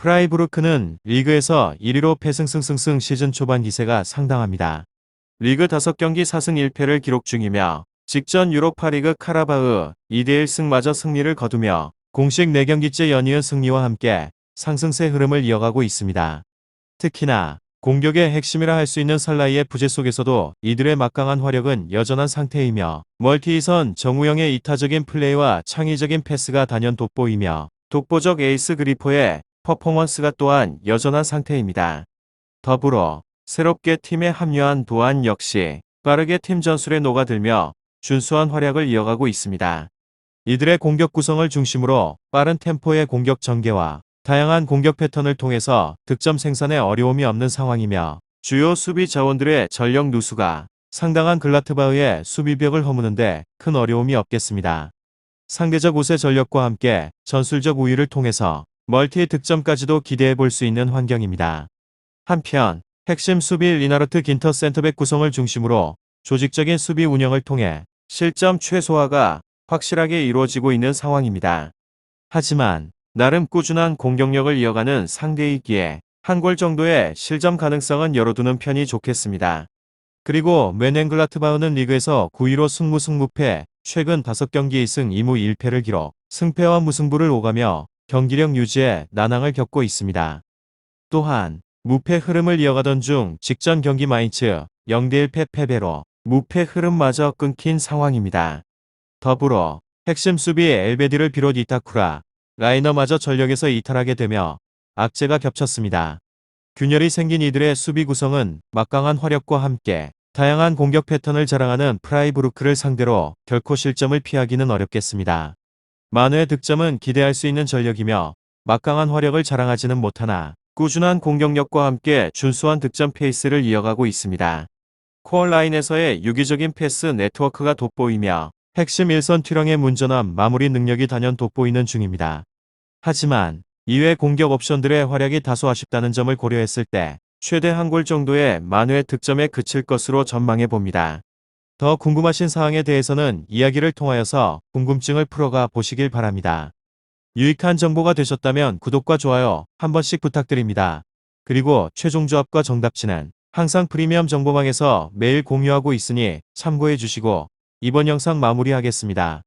프라이부르크는 리그에서 1위로 패승승승승 시즌 초반 기세가 상당합니다. 리그 5경기 4승 1패를 기록 중이며 직전 유로파리그 카라바흐 2대1 승마저 승리를 거두며 공식 4경기째 연이은 승리와 함께 상승세 흐름을 이어가고 있습니다. 특히나 공격의 핵심이라 할 수 있는 살라이의 부재 속에서도 이들의 막강한 화력은 여전한 상태이며 멀티이선 정우영의 이타적인 플레이와 창의적인 패스가 단연 돋보이며 독보적 에이스 그리포의 퍼포먼스가 또한 여전한 상태입니다. 더불어 새롭게 팀에 합류한 도안 역시 빠르게 팀 전술에 녹아들며 준수한 활약을 이어가고 있습니다. 이들의 공격 구성을 중심으로 빠른 템포의 공격 전개와 다양한 공격 패턴을 통해서 득점 생산에 어려움이 없는 상황이며 주요 수비 자원들의 전력 누수가 상당한 글라트바흐의 수비벽을 허무는데 큰 어려움이 없겠습니다. 상대적 우세 전력과 함께 전술적 우위를 통해서 멀티 득점까지도 기대해 볼 수 있는 환경입니다. 한편 핵심 수비 리나르트 긴터 센터백 구성을 중심으로 조직적인 수비 운영을 통해 실점 최소화가 확실하게 이루어지고 있는 상황입니다. 하지만 나름 꾸준한 공격력을 이어가는 상대이기에 한 골 정도의 실점 가능성은 열어두는 편이 좋겠습니다. 그리고 메넨글라트바흐는 리그에서 9위로 승무 승무패, 최근 5경기 2승 2무 1패를 기록, 승패와 무승부를 오가며 경기력 유지에 난항을 겪고 있습니다. 또한 무패 흐름을 이어가던 중 직전 경기 마인츠 0대1패 패배로 무패 흐름마저 끊긴 상황입니다. 더불어 핵심 수비 엘베디를 비롯 이타쿠라, 라이너마저 전력에서 이탈하게 되며 악재가 겹쳤습니다. 균열이 생긴 이들의 수비 구성은 막강한 화력과 함께 다양한 공격 패턴을 자랑하는 프라이부르크를 상대로 결코 실점을 피하기는 어렵겠습니다. 만회 득점은 기대할 수 있는 전력이며 막강한 화력을 자랑하지는 못하나 꾸준한 공격력과 함께 준수한 득점 페이스를 이어가고 있습니다. 코어 라인에서의 유기적인 패스 네트워크가 돋보이며 핵심 일선 투령의 문전함 마무리 능력이 단연 돋보이는 중입니다. 하지만 이외 공격 옵션들의 활약이 다소 아쉽다는 점을 고려했을 때 최대 한 골 정도의 만회 득점에 그칠 것으로 전망해 봅니다. 더 궁금하신 사항에 대해서는 이야기를 통하여서 궁금증을 풀어가 보시길 바랍니다. 유익한 정보가 되셨다면 구독과 좋아요 한 번씩 부탁드립니다. 그리고 최종 조합과 정답치는 항상 프리미엄 정보방에서 매일 공유하고 있으니 참고해 주시고 이번 영상 마무리하겠습니다.